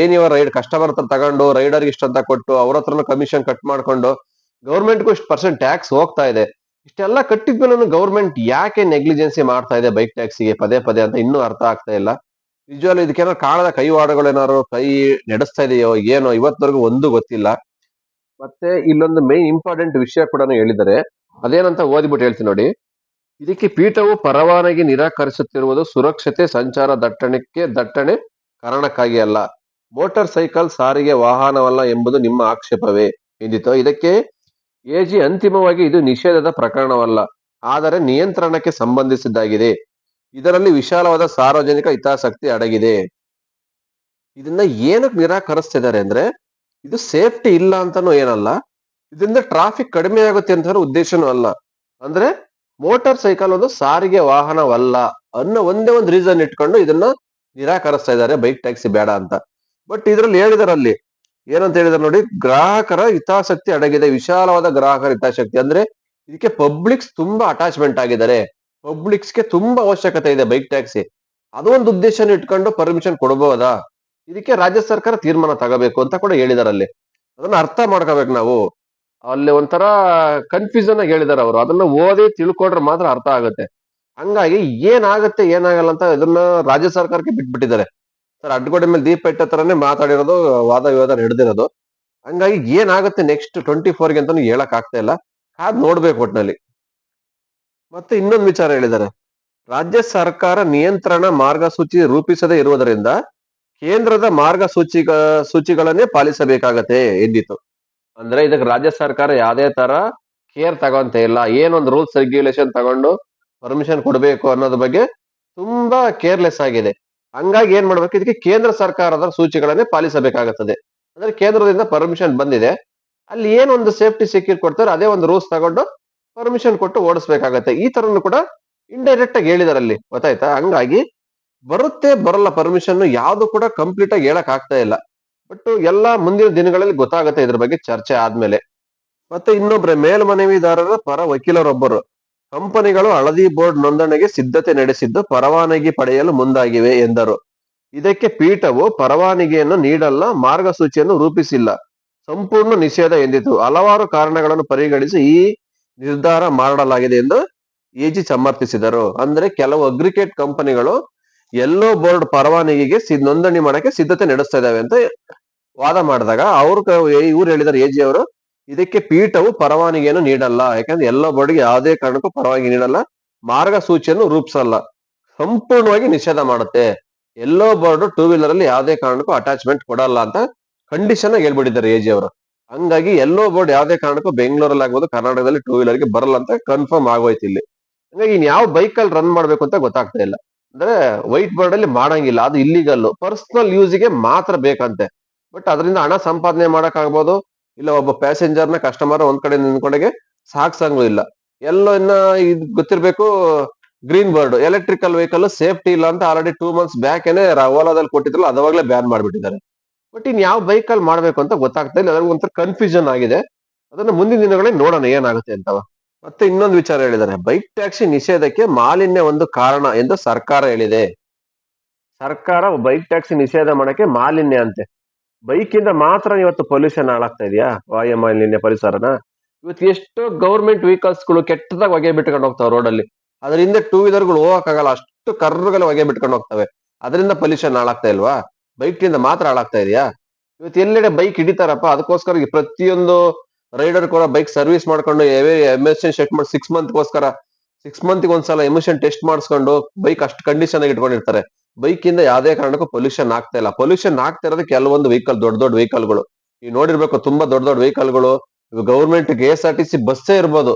ಏನ್ ರೈಡ್ ಕಸ್ಟಮರ್ ಹತ್ರ ತಗೊಂಡು ರೈಡರ್ ಇಷ್ಟ ಅಂತ ಕೊಟ್ಟು ಅವ್ರ ಹತ್ರನು ಕಮಿಷನ್ ಕಟ್ ಮಾಡ್ಕೊಂಡು ಗೌರ್ಮೆಂಟ್ಗೂ ಇಷ್ಟು ಪರ್ಸೆಂಟ್ ಟ್ಯಾಕ್ಸ್ ಹೋಗ್ತಾ ಇದೆ. ಇಷ್ಟೆಲ್ಲ ಕಟ್ಟಿದ್ಮೇಲೆ ಗೌರ್ಮೆಂಟ್ ಯಾಕೆ ನೆಗ್ಲಿಜೆನ್ಸಿ ಮಾಡ್ತಾ ಇದೆ ಬೈಕ್ ಟ್ಯಾಕ್ಸಿಗೆ ಪದೇ ಪದೇ ಅಂತ ಇನ್ನೂ ಅರ್ಥ ಆಗ್ತಾ ಇಲ್ಲ. ನಿಜವಾಗ್ಲೂ ಇದಕ್ಕೇನೋ ಕಾಣದ ಕೈವಾಡಗಳು ಏನಾದ್ರು ಕೈ ನಡೆಸ್ತಾ ಇದೆಯೋ ಏನೋ ಇವತ್ತವರೆಗೂ ಒಂದು ಗೊತ್ತಿಲ್ಲ. ಮತ್ತೆ ಇಲ್ಲೊಂದು ಮೇನ್ ಇಂಪಾರ್ಟೆಂಟ್ ವಿಷಯ ಕೂಡ ಹೇಳಿದ್ದಾರೆ. ಅದೇನಂತ ಓದಿಬಿಟ್ಟು ಹೇಳ್ತೀನಿ ನೋಡಿ. ಇದಕ್ಕೆ ಪೀಠವು ಪರವಾನಗಿ ನಿರಾಕರಿಸುತ್ತಿರುವುದು ಸುರಕ್ಷತೆ ಸಂಚಾರ ದಟ್ಟಣೆಗೆ ದಟ್ಟಣೆ ಕಾರಣಕ್ಕಾಗಿ ಅಲ್ಲ. ಮೋಟಾರ್ ಸೈಕಲ್ ಸಾರಿಗೆ ವಾಹನವಲ್ಲ ಎಂಬುದು ನಿಮ್ಮ ಆಕ್ಷೇಪವೇ ಎಂದಿತ್ತು. ಇದಕ್ಕೆ ಎಜಿ ಅಂತಿಮವಾಗಿ ಇದು ನಿಷೇಧದ ಪ್ರಕರಣವಲ್ಲ, ಆದರೆ ನಿಯಂತ್ರಣಕ್ಕೆ ಸಂಬಂಧಿಸಿದ್ದಾಗಿದೆ. ಇದರಲ್ಲಿ ವಿಶಾಲವಾದ ಸಾರ್ವಜನಿಕ ಹಿತಾಸಕ್ತಿ ಅಡಗಿದೆ. ಇದನ್ನ ಏನಕ್ಕೆ ನಿರಾಕರಿಸ್ತಿದ್ದಾರೆ ಅಂದ್ರೆ, ಇದು ಸೇಫ್ಟಿ ಇಲ್ಲ ಅಂತಾನು ಏನಲ್ಲ, ಇದರಿಂದ ಟ್ರಾಫಿಕ್ ಕಡಿಮೆ ಆಗುತ್ತೆ ಅಂತ ಉದ್ದೇಶನೂ ಅಲ್ಲ. ಅಂದ್ರೆ ಮೋಟಾರ್ ಸೈಕಲ್ ಒಂದು ಸಾರಿಗೆ ವಾಹನವಲ್ಲ ಅನ್ನೋ ಒಂದೇ ಒಂದು ರೀಸನ್ ಇಟ್ಕೊಂಡು ಇದನ್ನ ನಿರಾಕರಿಸ್ತಾ ಇದ್ದಾರೆ, ಬೈಕ್, ಟ್ಯಾಕ್ಸಿ ಬೇಡ ಅಂತ. ಬಟ್ ಇದ್ರಲ್ಲಿ ಹೇಳಿದಾರಲ್ಲಿ ಏನಂತ ಹೇಳಿದ್ರೆ ನೋಡಿ, ಗ್ರಾಹಕರ ಹಿತಾಸಕ್ತಿ ಅಡಗಿದೆ, ವಿಶಾಲವಾದ ಗ್ರಾಹಕರ ಹಿತಾಸಕ್ತಿ. ಅಂದ್ರೆ ಇದಕ್ಕೆ ಪಬ್ಲಿಕ್ಸ್ ತುಂಬಾ ಅಟ್ಯಾಚ್ಮೆಂಟ್ ಆಗಿದ್ದಾರೆ. ಪಬ್ಲಿಕ್ಸ್ಗೆ ತುಂಬಾ ಅವಶ್ಯಕತೆ ಇದೆ ಬೈಕ್ ಟ್ಯಾಕ್ಸಿ ಅದೊಂದು ಉದ್ದೇಶನ ಇಟ್ಕೊಂಡು ಪರ್ಮಿಷನ್ ಕೊಡಬಹುದಾ ಇದಕ್ಕೆ ರಾಜ್ಯ ಸರ್ಕಾರ ತೀರ್ಮಾನ ತಗೋಬೇಕು ಅಂತ ಕೂಡ ಹೇಳಿದಾರೆ ಅಲ್ಲಿ ಅದನ್ನ ಅರ್ಥ ಮಾಡ್ಕೋಬೇಕು ನಾವು. ಅಲ್ಲಿ ಒಂಥರ ಕನ್ಫ್ಯೂಸನ್ ಆಗಿ ಹೇಳಿದಾರೆ ಅವರು. ಅದನ್ನ ಓದಿ ತಿಳ್ಕೊಂಡ್ರೆ ಮಾತ್ರ ಅರ್ಥ ಆಗುತ್ತೆ. ಹಂಗಾಗಿ ಏನಾಗುತ್ತೆ, ಏನಾಗಲ್ಲ ಅಂತ ಇದನ್ನ ರಾಜ್ಯ ಸರ್ಕಾರಕ್ಕೆ ಬಿಟ್ಬಿಟ್ಟಿದ್ದಾರೆ. ಸರ್, ಅಡ್ಗೋಡೆ ಮೇಲೆ ದೀಪ ಇಟ್ಟ ತರನೇ ಮಾತಾಡಿರೋದು, ವಾದ ವಿವಾದ ನಡೆದಿರೋದು. ಹಂಗಾಗಿ ಏನಾಗುತ್ತೆ ನೆಕ್ಸ್ಟ್ ಟ್ವೆಂಟಿ ಫೋರ್ಗೆ ಅಂತ ಹೇಳಕ್ ಆಗ್ತಾ ಇಲ್ಲ. ಕಾದ್ ನೋಡ್ಬೇಕು ಒಟ್ನಲ್ಲಿ. ಮತ್ತೆ ಇನ್ನೊಂದು ವಿಚಾರ ಹೇಳಿದ್ದಾರೆ. ರಾಜ್ಯ ಸರ್ಕಾರ ನಿಯಂತ್ರಣ ಮಾರ್ಗಸೂಚಿ ರೂಪಿಸದೇ ಇರುವುದರಿಂದ ಕೇಂದ್ರದ ಮಾರ್ಗಸೂಚಿ ಸೂಚಿಗಳನ್ನೇ ಪಾಲಿಸಬೇಕಾಗತ್ತೆ ಎಂದಿತು. ಅಂದ್ರೆ ಇದಕ್ಕೆ ರಾಜ್ಯ ಸರ್ಕಾರ ಯಾವ್ದೇ ತರ ಕೇರ್ ತಗೊಂತ ಇಲ್ಲ. ಏನೊಂದು ರೂಲ್ಸ್ ರೆಗ್ಯುಲೇಷನ್ ತಗೊಂಡು ಪರ್ಮಿಷನ್ ಕೊಡಬೇಕು ಅನ್ನೋದ್ರ ಬಗ್ಗೆ ತುಂಬಾ ಕೇರ್ಲೆಸ್ ಆಗಿದೆ. ಹಂಗಾಗಿ ಏನ್ ಮಾಡ್ಬೇಕು? ಇದಕ್ಕೆ ಕೇಂದ್ರ ಸರ್ಕಾರದ ಸೂಚಿಗಳನ್ನೇ ಪಾಲಿಸಬೇಕಾಗುತ್ತದೆ. ಅಂದ್ರೆ ಕೇಂದ್ರದಿಂದ ಪರ್ಮಿಷನ್ ಬಂದಿದೆ. ಅಲ್ಲಿ ಏನೊಂದು ಸೇಫ್ಟಿ ಸೆಕ್ಯೂರ್ ಕೊಡ್ತಾರೆ ಅದೇ ಒಂದು ರೂಲ್ಸ್ ತಗೊಂಡು ಪರ್ಮಿಷನ್ ಕೊಟ್ಟು ಓಡಿಸ್ಬೇಕಾಗತ್ತೆ. ಈ ತರನು ಕೂಡ ಇಂಡೈರೆಕ್ಟ್ ಆಗಿ ಹೇಳಿದಾರೆ ಅಲ್ಲಿ ಗೊತ್ತಾಯ್ತಾ? ಹಂಗಾಗಿ ಬರುತ್ತೆ, ಬರಲ್ಲ ಪರ್ಮಿಷನ್ ಯಾವ್ದು ಕೂಡ ಕಂಪ್ಲೀಟ್ ಆಗಿ ಹೇಳಕ್ ಆಗ್ತಾ ಇಲ್ಲ. ಬಟ್ ಎಲ್ಲ ಮುಂದಿನ ದಿನಗಳಲ್ಲಿ ಗೊತ್ತಾಗುತ್ತೆ ಇದ್ರ ಬಗ್ಗೆ ಚರ್ಚೆ ಆದ್ಮೇಲೆ. ಮತ್ತೆ ಇನ್ನೊಬ್ರೆ ಮೇಲ್ಮನವಿದಾರರ ಪರ ವಕೀಲರೊಬ್ಬರು. ಕಂಪನಿಗಳು ಹಳದಿ ಬೋರ್ಡ್ ನೋಂದಣಿಗೆ ಸಿದ್ಧತೆ ನಡೆಸಿದ್ದು ಪರವಾನಗಿ ಪಡೆಯಲು ಮುಂದಾಗಿವೆ ಎಂದರು. ಇದಕ್ಕೆ ಪೀಠವು ಪರವಾನಗಿಯನ್ನು ನೀಡಲ್ಲ, ಮಾರ್ಗಸೂಚಿಯನ್ನು ರೂಪಿಸಿಲ್ಲ. ಸಂಪೂರ್ಣ ನಿಷೇಧ ಎಂದಿತು. ಹಲವಾರು ಕಾರಣಗಳನ್ನು ಪರಿಗಣಿಸಿ ಈ ನಿರ್ಧಾರ ಮಾಡಲಾಗಿದೆ ಎಂದು ಎಜಿ ಸಮರ್ಥಿಸಿದರು. ಅಂದ್ರೆ ಕೆಲವು ಅಗ್ರಿಕೇಟ್ ಕಂಪನಿಗಳು ಎಲ್ಲೋ ಬೋರ್ಡ್ ಪರವಾನಗಿಗೆ ನೋಂದಣಿ ಮಾಡಕ್ಕೆ ಸಿದ್ಧತೆ ನಡೆಸ್ತಾ ಇದ್ದಾವೆ ಅಂತ ವಾದ ಮಾಡಿದಾಗ ಅವ್ರು ಇವ್ರು ಹೇಳಿದಾರೆ ಎಜಿ ಅವರು ಇದಕ್ಕೆ ಪೀಠವು ಪರವಾನಗಿಯನ್ನು ನೀಡಲ್ಲ. ಯಾಕಂದ್ರೆ ಎಲ್ಲೋ ಬೋರ್ಡ್ಗೆ ಯಾವುದೇ ಕಾರಣಕ್ಕೂ ಪರವಾಗಿ ನೀಡಲ್ಲ. ಮಾರ್ಗಸೂಚಿಯನ್ನು ರೂಪಿಸಲ್ಲ. ಸಂಪೂರ್ಣವಾಗಿ ನಿಷೇಧ ಮಾಡುತ್ತೆ. ಎಲ್ಲೋ ಬೋರ್ಡ್ ಟೂ ವೀಲರ್ ಅಲ್ಲಿ ಯಾವುದೇ ಕಾರಣಕ್ಕೂ ಅಟ್ಯಾಚ್ಮೆಂಟ್ ಕೊಡಲ್ಲ ಅಂತ ಕಂಡೀಷನ್ ಆಗಿ ಹೇಳ್ಬಿಟ್ಟಿದ್ದಾರೆ ಎಜಿ ಅವರು. ಹಂಗಾಗಿ ಎಲ್ಲೋ ಬೋರ್ಡ್ ಯಾವುದೇ ಕಾರಣಕ್ಕೂ ಬೆಂಗಳೂರಲ್ಲಿ ಆಗ್ಬೋದು, ಕರ್ನಾಟಕದಲ್ಲಿ ಟೂ ವೀಲರ್ಗೆ ಬರಲ್ಲ ಅಂತ ಕನ್ಫರ್ಮ್ ಆಗೋಯ್ತು ಇಲ್ಲಿ. ಹಂಗಾಗಿ ಇನ್ ಯಾವ ಬೈಕ್ ಅಲ್ಲಿ ರನ್ ಮಾಡ್ಬೇಕು ಅಂತ ಗೊತ್ತಾಗ್ತಾ ಇಲ್ಲ. ಅಂದ್ರೆ ವೈಟ್ ಬೋರ್ಡ್ ಅಲ್ಲಿ ಮಾಡಂಗಿಲ್ಲ. ಅದು ಇಲ್ಲಿಗಲ್ಲು ಪರ್ಸನಲ್ ಯೂಸಿಗೆ ಮಾತ್ರ ಬೇಕಂತೆ. ಬಟ್ ಅದರಿಂದ ಹಣ ಸಂಪಾದನೆ ಮಾಡಕ್ ಆಗ್ಬೋದು ಇಲ್ಲ, ಒಬ್ಬ ಪ್ಯಾಸೆಂಜರ್ ಕಸ್ಟಮರ್ ಒಂದ್ ಕಡೆ ನಿಂತ್ಕೊಂಡಾಗೆ ಸಾಕ್ಸಂಗೂ ಇಲ್ಲ. ಎಲ್ಲೋ ಇನ್ನ ಇದ್ ಗೊತ್ತಿರ್ಬೇಕು green bird electrical vehicle safety ಇಲ್ಲ ಅಂತ ಆಲ್ರೆಡಿ ಟೂ ಮಂತ್ಸ್ ಬ್ಯಾಕ್ ಏನೇ ಓಲಾದಲ್ಲಿ ಕೊಟ್ಟಿದ್ರಲ್ಲ, ಅದಾವಾಗ್ಲೇ ಬ್ಯಾನ್ ಮಾಡಿಬಿಟ್ಟಿದ್ದಾರೆ. ಬಟ್ ಇನ್ ಯಾವ ಅಲ್ಲಿ ಮಾಡ್ಬೇಕು ಅಂತ ಗೊತ್ತಾಗ್ತಾ ಇಲ್ಲ ಅದ್ರಲ್ಲಿ ಒಂಥರ ಕನ್ಫ್ಯೂಷನ್ ಆಗಿದೆ. ಅದನ್ನ ಮುಂದಿನ ದಿನಗಳಲ್ಲಿ ನೋಡೋಣ, ಏನಾಗುತ್ತೆ ಅಂತವ ಮತ್ತೆ ಇನ್ನೊಂದು ವಿಚಾರ ಹೇಳಿದ್ದಾರೆ. ಬೈಕ್ ಟ್ಯಾಕ್ಸಿ ನಿಷೇಧಕ್ಕೆ ಮಾಲಿನ್ಯ ಒಂದು ಕಾರಣ ಎಂದು ಸರ್ಕಾರ ಹೇಳಿದೆ. ಸರ್ಕಾರ ಬೈಕ್ ಟ್ಯಾಕ್ಸಿ ನಿಷೇಧ ಮಾಡಕ್ಕೆ ಮಾಲಿನ್ಯ ಅಂತೆ. ಬೈಕ್ ಇಂದ ಮಾತ್ರ ಇವತ್ತು ಪೊಲ್ಯೂಷನ್ ಹಾಳಾಗ್ತಾ ಇದೆಯಾ? ವಾಯು ಮಾಲಿನ್ಯ ಪರಿಸರನ? ಇವತ್ತು ಎಷ್ಟೋ ಗೌರ್ಮೆಂಟ್ ವೆಹಿಕಲ್ಸ್ಗಳು ಕೆಟ್ಟದಾಗ ಹೊಗೆ ಬಿಟ್ಕೊಂಡು ಹೋಗ್ತಾವೆ ರೋಡ್ ಅಲ್ಲಿ. ಅದರಿಂದ ಟೂ ವೀಲರ್ಗಳು ಹೋಗಕ್ಕಾಗಲ್ಲ. ಅಷ್ಟು ಕರ್ರಗಲ್ಲಿ ಹೊಗೆ ಬಿಟ್ಕೊಂಡು ಹೋಗ್ತವೆ. ಅದರಿಂದ ಪೊಲ್ಯೂಷನ್ ಹಾಳಾಗ್ತಾ ಇಲ್ವಾ? ಬೈಕ್ ಇಂದ ಮಾತ್ರ ಹಾಳಾಗ್ತಾ ಇದೆಯಾ? ಇವತ್ತು ಎಲ್ಲೆಡೆ ಬೈಕ್ ಹಿಡಿತಾರಪ್ಪ. ಅದಕ್ಕೋಸ್ಕರ ಪ್ರತಿಯೊಂದು ರೈಡರ್ ಕೂಡ ಬೈಕ್ ಸರ್ವಿಸ್ ಮಾಡ್ಕೊಂಡು ಎಮಿಷನ್ ಸೆಟ್ ಮಾಡಿ ಸಿಕ್ಸ್ ಮಂತ್ಗೋಸ್ಕರ ಸಿಕ್ಸ್ ಮಂತ್ಗೆ ಒಂದ್ಸಲ ಎಮಿಷನ್ ಟೆಸ್ಟ್ ಮಾಡಿಸ್ಕೊಂಡು ಬೈಕ್ ಅಷ್ಟು ಕಂಡೀಷನ್ ಆಗಿ ಇಟ್ಕೊಂಡಿರ್ತಾರೆ. ಬೈಕ್ ಇಂದ ಯಾವುದೇ ಕಾರಣಕ್ಕೂ ಪೊಲ್ಯೂಷನ್ ಆಗ್ತಾ ಇಲ್ಲ. ಪೊಲ್ಯೂಷನ್ ಆಗ್ತಾ ಇರೋದು ಕೆಲವೊಂದು ವೆಹಿಕಲ್ ದೊಡ್ಡ ದೊಡ್ಡ ವೆಹಿಕಲ್ಗಳು ನೀವು ನೋಡಿರ್ಬೇಕು, ತುಂಬಾ ದೊಡ್ಡ ದೊಡ್ಡ ವೆಹಿಕಲ್ಗಳು government K S R T C ಬಸ್ಸೇ ಇರ್ಬೋದು.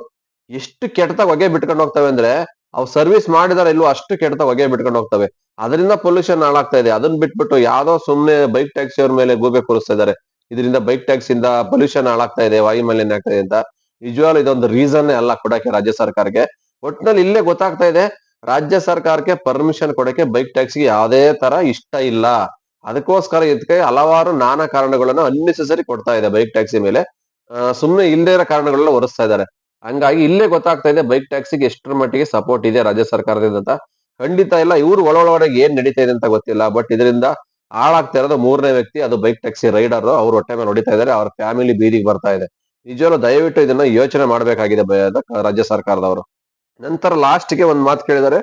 ಎಷ್ಟು ಕೆಟ್ಟದಾಗ ಹೊಗೆ ಬಿಟ್ಕೊಂಡು ಹೋಗ್ತವೆ ಅಂದ್ರೆ, ಅವು ಸರ್ವಿಸ್ ಮಾಡಿದಾರ ಇಲ್ವೋ ಅಷ್ಟು ಕೆಟ್ಟದಾಗ ಹೊಗೆ ಬಿಟ್ಕೊಂಡು ಹೋಗ್ತವೆ. ಅದರಿಂದ ಪೊಲ್ಯೂಷನ್ ಹಾಳಾಗ್ತಾ ಇದೆ. ಅದನ್ನ ಬಿಟ್ಬಿಟ್ಟು ಯಾವ್ದೋ ಸುಮ್ನೆ ಬೈಕ್ ಟ್ಯಾಕ್ಸಿ ಅವ್ರ ಮೇಲೆ ಗೂಬೆ ಕೂರಿಸ್ತಾ ಇದಾರೆ. ಇದರಿಂದ ಬೈಕ್ ಟ್ಯಾಕ್ಸ್ ಇಂದ ಪೊಲ್ಯೂಷನ್ ಹಾಳಾಗ್ತಾ ಇದೆ ವಾಯು ಮಾಲಿನ್ಯ ಆಗ್ತಾ ಇದೆ ಅಂತ. ನಿಜವಾಗ್ಲೂ ಇದೊಂದು ರೀಸನ್ ಅಲ್ಲ ಕೊಡಕ್ಕೆ ರಾಜ್ಯ ಸರ್ಕಾರಕ್ಕೆ. ಒಟ್ನಲ್ಲಿ ಇಲ್ಲೇ ಗೊತ್ತಾಗ್ತಾ ಇದೆ. ರಾಜ್ಯ ಸರ್ಕಾರಕ್ಕೆ ಪರ್ಮಿಷನ್ ಕೊಡಕ್ಕೆ ಬೈಕ್ ಟ್ಯಾಕ್ಸಿಗೆ ಯಾವುದೇ ತರ ಇಷ್ಟ ಇಲ್ಲ. ಅದಕ್ಕೋಸ್ಕರ ಇದಕ್ಕೆ ಹಲವಾರು ನಾನಾ ಕಾರಣಗಳನ್ನು ಅನ್ನೆಸೆಸರಿ ಕೊಡ್ತಾ ಇದೆ ಬೈಕ್ ಟ್ಯಾಕ್ಸಿ ಮೇಲೆ. ಸುಮ್ಮನೆ ಇಲ್ಲದೇ ಇರೋ ಕಾರಣಗಳನ್ನ ಒರೆಸ್ತಾ ಇದ್ದಾರೆ. ಹಂಗಾಗಿ ಇಲ್ಲೇ ಗೊತ್ತಾಗ್ತಾ ಇದೆ ಬೈಕ್ ಟ್ಯಾಕ್ಸಿಗೆ ಎಷ್ಟರ ಮಟ್ಟಿಗೆ ಸಪೋರ್ಟ್ ಇದೆ ರಾಜ್ಯ ಸರ್ಕಾರದಿಂದ ಅಂತ. ಖಂಡಿತ ಇಲ್ಲ, ಇವ್ರು ಒಳಗೊಳಗೆ ಏನ್ ನಡೀತಾ ಇದೆ ಅಂತ ಗೊತ್ತಿಲ್ಲ. ಬಟ್ ಇದರಿಂದ ಹಾಳಾಗ್ತಾ ಇರೋದು ಮೂರನೇ ವ್ಯಕ್ತಿ, ಅದು ಬೈಕ್ ಟ್ಯಾಕ್ಸಿ ರೈಡರ್ ಅವ್ರ ಹೊಟ್ಟೆ ಮೇಲೆ ಹೊಡಿತಾ ಇದ್ದಾರೆ, ಅವ್ರ ಫ್ಯಾಮಿಲಿ ಬೀದಿಗೆ ಬರ್ತಾ ಇದೆ. ನಿಜವಾಗ್ಲೂ ದಯವಿಟ್ಟು ಇದನ್ನ ಯೋಚನೆ ಮಾಡಬೇಕಾಗಿದೆ ರಾಜ್ಯ ಸರ್ಕಾರದವರು. ನಂತರ ಲಾಸ್ಟ್ಗೆ ಒಂದು ಮಾತು ಕೇಳಿದರೆ,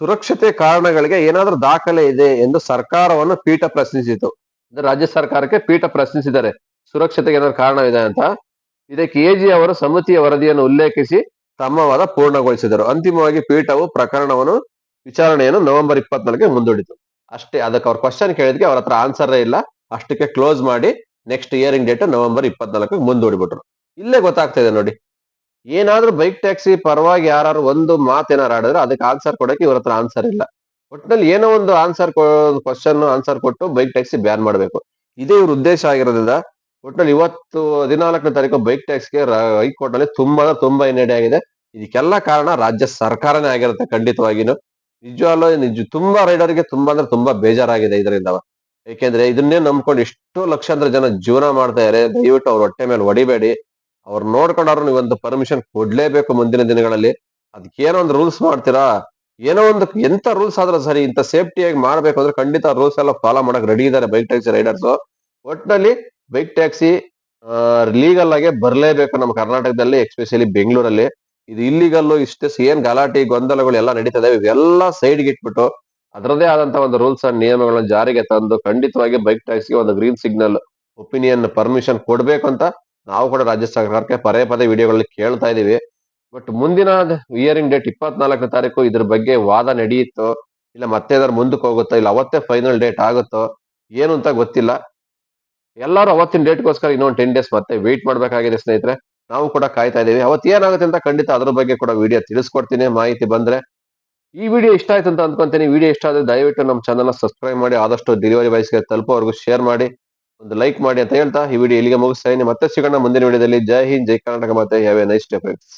ಸುರಕ್ಷತೆ ಕಾರಣಗಳಿಗೆ ಏನಾದರೂ ದಾಖಲೆ ಇದೆ ಎಂದು ಸರ್ಕಾರವನ್ನು ಪೀಠ ಪ್ರಶ್ನಿಸಿತು. ರಾಜ್ಯ ಸರ್ಕಾರಕ್ಕೆ ಪೀಠ ಪ್ರಶ್ನಿಸಿದ್ದಾರೆ, ಸುರಕ್ಷತೆಗೆ ಏನಾದ್ರು ಕಾರಣವಿದೆ ಅಂತ. ಇದಕ್ಕೆ ಎಜಿ ಅವರು ಸಮಿತಿಯ ವರದಿಯನ್ನು ಉಲ್ಲೇಖಿಸಿ ತಮ್ಮ ವಾದ ಪೂರ್ಣಗೊಳಿಸಿದರು. ಅಂತಿಮವಾಗಿ ಪೀಠವು ಪ್ರಕರಣವನ್ನು ವಿಚಾರಣೆಯನ್ನು ನವೆಂಬರ್ ಇಪ್ಪತ್ನಾಲ್ಕಕ್ಕೆ ಮುಂದೂಡಿತು. ಅಷ್ಟೇ, ಅದಕ್ಕೆ ಅವ್ರ ಕ್ವಶನ್ ಕೇಳಿದ್ಕೆ ಅವ್ರ ಹತ್ರ ಆನ್ಸರೇ ಇಲ್ಲ. ಅಷ್ಟಕ್ಕೆ ಕ್ಲೋಸ್ ಮಾಡಿ ನೆಕ್ಸ್ಟ್ ಇಯರಿಂಗ್ ಡೇಟ್ ನವೆಂಬರ್ ಇಪ್ಪತ್ನಾಲ್ಕಕ್ಕೆ ಮುಂದೂಡಿಬಿಟ್ರು ಇಲ್ಲೇ ಗೊತ್ತಾಗ್ತಾ ಇದೆ ನೋಡಿ. ಏನಾದ್ರೂ ಬೈಕ್ ಟ್ಯಾಕ್ಸಿ ಪರವಾಗಿ ಯಾರು ಒಂದು ಮಾತೇನಾರು ಆಡಿದ್ರೆ ಅದಕ್ಕೆ ಆನ್ಸರ್ ಕೊಡಕ್ಕೆ ಇವ್ರ ಹತ್ರ ಆನ್ಸರ್ ಇಲ್ಲ. ಒಟ್ಟಿನಲ್ಲಿ ಏನೋ ಒಂದು ಆನ್ಸರ್ ಕ್ವಶನ್ ಆನ್ಸರ್ ಕೊಟ್ಟು ಬೈಕ್ ಟ್ಯಾಕ್ಸಿ ಬ್ಯಾನ್ ಮಾಡಬೇಕು. ಇದೇ ಇವ್ರ ಉದ್ದೇಶ ಆಗಿರೋದ್ರಿಂದ ಒಟ್ಟಿನಲ್ಲಿ ಇವತ್ತು ಹದಿನಾಲ್ಕನೇ ತಾರೀಕು ಬೈಕ್ ಟ್ಯಾಕ್ಸ್ಗೆ ಹೈಕೋರ್ಟ್ನಲ್ಲಿ ತುಂಬಾ ತುಂಬಾ ಹಿನ್ನಡೆ ಆಗಿದೆ. ಇದಕ್ಕೆಲ್ಲ ಕಾರಣ ರಾಜ್ಯ ಸರ್ಕಾರನೇ ಆಗಿರುತ್ತೆ ಖಂಡಿತವಾಗಿನು. ನಿಜವಾಗ್ಲೂ ನಿಜ, ತುಂಬಾ ರೈಡರ್ಗೆ ತುಂಬಾ ಅಂದ್ರೆ ತುಂಬಾ ಬೇಜಾರಾಗಿದೆ ಇದರಿಂದ. ಯಾಕೆಂದ್ರೆ ಇದನ್ನೇ ನಂಬ್ಕೊಂಡು ಎಷ್ಟೋ ಲಕ್ಷಾಂತರ ಜನ ಜೀವನ ಮಾಡ್ತಾ ಇದಾರೆ. ದಯವಿಟ್ಟು ಅವ್ರ ಹೊಟ್ಟೆ ಮೇಲೆ ಹೊಡಿಬೇಡಿ. ಅವ್ರು ನೋಡ್ಕೊಂಡವ್ರು ನೀವೊಂದು ಪರ್ಮಿಷನ್ ಕೊಡ್ಲೇಬೇಕು ಮುಂದಿನ ದಿನಗಳಲ್ಲಿ. ಅದಕ್ಕೆ ಏನೋ ಒಂದು ರೂಲ್ಸ್ ಮಾಡ್ತೀರಾ? ಏನೋ ಒಂದು ಎಂತ ರೂಲ್ಸ್ ಆದ್ರೂ ಸರಿ ಇಂತ ಸೇಫ್ಟಿಯಾಗಿ ಮಾಡ್ಬೇಕು ಅಂದ್ರೆ ಖಂಡಿತ ರೂಲ್ಸ್ ಎಲ್ಲ ಫಾಲೋ ಮಾಡಕ್ ರೆಡಿ ಇದ್ದಾರೆ ಬೈಕ್ ಟ್ಯಾಕ್ಸಿ ರೈಡರ್ಸ್ ಒಟ್ಟಿನಲ್ಲಿ ಬೈಕ್ ಟ್ಯಾಕ್ಸಿ ಲೀಗಲ್ ಆಗಿ ಬರಲೇಬೇಕು ನಮ್ಮ ಕರ್ನಾಟಕದಲ್ಲಿ ಎಸ್ಪೆಷಲಿ ಬೆಂಗಳೂರಲ್ಲಿ. ಇದು ಇಲ್ಲಿಗಲ್ಲು ಇಷ್ಟೇ ಏನ್ ಗಲಾಟೆ, ಗೊಂದಲಗಳು ಎಲ್ಲ ನಡೀತದೆ ಇವೆಲ್ಲ ಸೈಡ್ಗೆ ಇಟ್ಬಿಟ್ಟು ಅದರದೇ ಆದಂತ ಒಂದು ರೂಲ್ಸ್ ಅಂಡ್ ನಿಯಮಗಳನ್ನು ಜಾರಿಗೆ ತಂದು ಖಂಡಿತವಾಗಿ ಬೈಕ್ ಟ್ಯಾಕ್ಸಿಗೆ ಒಂದು ಗ್ರೀನ್ ಸಿಗ್ನಲ್ ಒಪಿನಿಯನ್ ಪರ್ಮಿಷನ್ ಕೊಡ್ಬೇಕು ಅಂತ ನಾವು ಕೂಡ ರಾಜ್ಯ ಸರ್ಕಾರಕ್ಕೆ ಪದೇ ಪದೇ ವಿಡಿಯೋಗಳಲ್ಲಿ ಕೇಳ್ತಾ ಇದೀವಿ ಬಟ್ ಮುಂದಿನ ಇಯರಿಂಗ್ ಡೇಟ್ ಇಪ್ಪತ್ನಾಲ್ಕನೇ ತಾರೀಕು ಇದ್ರ ಬಗ್ಗೆ ವಾದ ನಡೆಯುತ್ತೋ, ಇಲ್ಲ ಮತ್ತೆ ಏನಾದ್ರು ಮುಂದಕ್ಕೆ ಹೋಗುತ್ತೋ, ಇಲ್ಲ ಅವತ್ತೇ ಫೈನಲ್ ಡೇಟ್ ಆಗುತ್ತೋ, ಏನು ಅಂತ ಗೊತ್ತಿಲ್ಲ. ಎಲ್ಲರೂ ಅವತ್ತಿನ ಡೇಟ್ಗೋಸ್ಕರ ಇನ್ನೊಂದು ಟೆನ್ ಡೇಸ್ ಮತ್ತೆ ವೇಟ್ ಮಾಡಬೇಕಾಗಿದೆ ಸ್ನೇಹಿತರೆ. ನಾವು ಕೂಡ ಕಾಯ್ತಾ ಇದೀವಿ ಅವತ್ತು ಏನಾಗುತ್ತೆ ಅಂತ ಖಂಡಿತ ಅದ್ರ ಬಗ್ಗೆ ಕೂಡ ವಿಡಿಯೋ ತಿಳಿಸ್ಕೊಡ್ತೀನಿ. ಮಾಹಿತಿ ಬಂದ್ರೆ ಈ ವಿಡಿಯೋ ಇಷ್ಟ ಆಯ್ತು ಅಂತ ಅನ್ಕೊಂತೀನಿ ವಿಡಿಯೋ ಇಷ್ಟ ಆದರೆ ದಯವಿಟ್ಟು ನಮ್ಮ ಚಾನಲ್ ಸಬ್ಸ್ಕ್ರೈಬ್ ಮಾಡಿ, ಆದಷ್ಟು ಡೆಲಿವರಿ ಬಾಯ್ಸ್ಗೆ ತಲುಪೋವರೆಗೂ ಶೇರ್ ಮಾಡಿ. ಒಂದು ಲೈಕ್ ಮಾಡಿ ಅಂತ ಹೇಳ್ತಾ ಈ ವಿಡಿಯೋ ಇಲ್ಲಿಗೆ ಮುಗಿಸ್ತಾ ಇದ್ದೀನಿ ಮತ್ತೆ ಸಿಗೋಣ ಮುಂದಿನ ವಿಡಿಯೋದಲ್ಲಿ. ಜೈ ಹಿಂದ್, ಜೈ ಕರ್ನಾಟಕ ಮತ್ತೆ have a nice day friends